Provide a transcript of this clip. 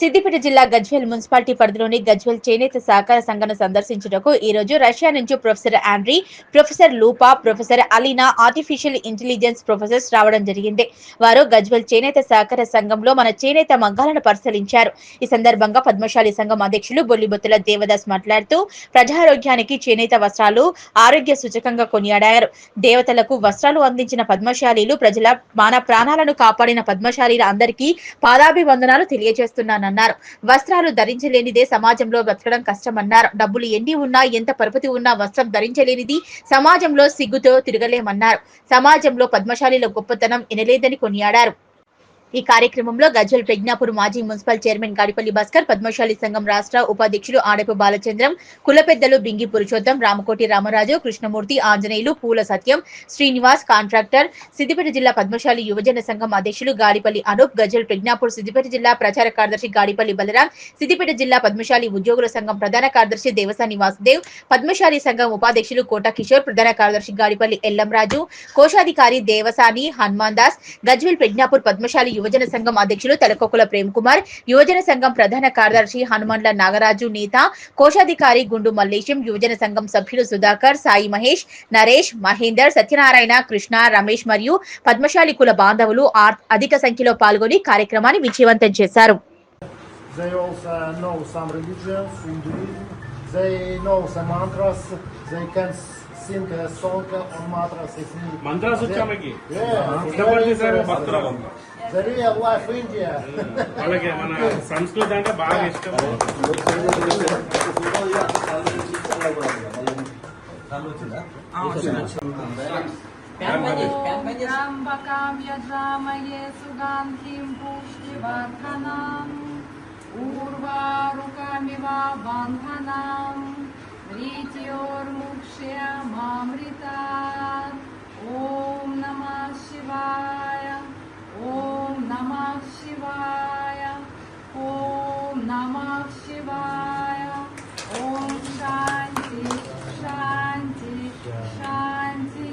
సిద్దిపేట జిల్లా గజ్వేల్ మున్సిపాలిటీ పరిధిలోని గజ్వేల్ చేనేత సహకార సంఘను సందర్శించుటకు ఈ రోజు రష్యా నుంచి professor Andrey professor Lupa professor Alina artificial intelligence professors రావడం జరిగింది. వారు గజ్వేల్ చేనేత సహకార సంఘంలో మన చేనేత మగ్గాలను పరిశీలించారు. ఈ సందర్భంగా పద్మశాలి సంఘం అధ్యక్షులు బొల్లిబొత్తుల దేవదాస్ మాట్లాడుతూ ప్రజారోగ్యానికి చేనేత వస్త్రాలు ఆరోగ్య సూచకంగా కొనియాడారు. దేవతలకు వస్త్రాలు అందించిన పద్మశాలీలు ప్రజల మాన ప్రాణాలను కాపాడిన పద్మశాలీల అందరికీ పాదాభివందనాలు అన్నారు. వస్త్రాలు ధరించలేనిదే సమాజంలో బ్రతకడం కష్టమన్నారు. డబ్బులు ఎన్ని ఉన్నా ఎంత పరపతి ఉన్నా వస్త్రం ధరించలేనిది సమాజంలో సిగ్గుతో తిరగలేమన్నారు. సమాజంలో పద్మశాలిల గొప్పతనం ఎనలేదని కొనియాడారు. ఈ కార్యక్రమంలో గజ్వల్ ప్రజ్ఞాపూర్ మాజీ మున్సిపల్ చైర్మన్ గాడిపల్లి భాస్కర్ పద్మశాలి సంఘం రాష్ట్ర ఉపాధ్యక్షులు ఆడపు బాలచంద్రం కుల పెద్దలు బింగి పురుషోత్తం రామకోటి రామరాజు కృష్ణమూర్తి ఆంజనేయులు పూల సత్యం శ్రీనివాస్ కాంట్రాక్టర్ సిద్దిపేట జిల్లా పద్మశాలి యువజన సంఘం అధ్యక్షులు గాడిపల్లి అనూప్ గజ్వల్ ప్రజ్ఞాపూర్ సిద్దిపేట జిల్లా ప్రచార కార్యదర్శి గాడిపల్లి బలరాం సిద్దిపేట జిల్లా పద్మశాలి ఉద్యోగుల సంఘం ప్రధాన కార్యదర్శి దేవసాని వాసుదేవ్ పద్మశాలి సంఘం ఉపాధ్యక్షులు కోట కిషోర్ ప్రధాన కార్యదర్శి గాడిపల్లి ఎల్లంరాజు కోశాధికారి దేవసాని హనుమాన్ దాస్ గజ్వెల్ ప్రజ్ఞాపూర్ పద్మశాలి యువజన సంఘం అధ్యక్షులు తలకొక్కుల ప్రేమ్ కుమార్ యువజన సంఘం ప్రధాన కార్యదర్శి హనుమండ్ల నాగరాజు నేత కోశాధికారి గుండు మల్లేశం యువజన సంఘం సభ్యులు సుధాకర్ సాయి మహేష్ నరేష్ మహేందర్ సత్యనారాయణ కృష్ణ రమేష్ మరియు పద్మశాలి కుల బాంధవులు అధిక సంఖ్యలో పాల్గొని కార్యక్రమాన్ని విజయవంతం చేశారు They also know some religions, Hinduism. They know some mantras. They can sing a song on mantras. Yeah, sir very భక్తురాలు interesting. The real life India. వాళ్ళకి మన సంస్కృతి అంటే బాగా ఇష్టం त्र्यम्बकां यजामये सुगन्धिं पुष्टिवर्धनम् उर्वारुकमिव बन्धनम् प्रीत्योर्मुक्ष्यमामृतात् नमः शिवाय। ॐ शान्ति शान्ति शान्ति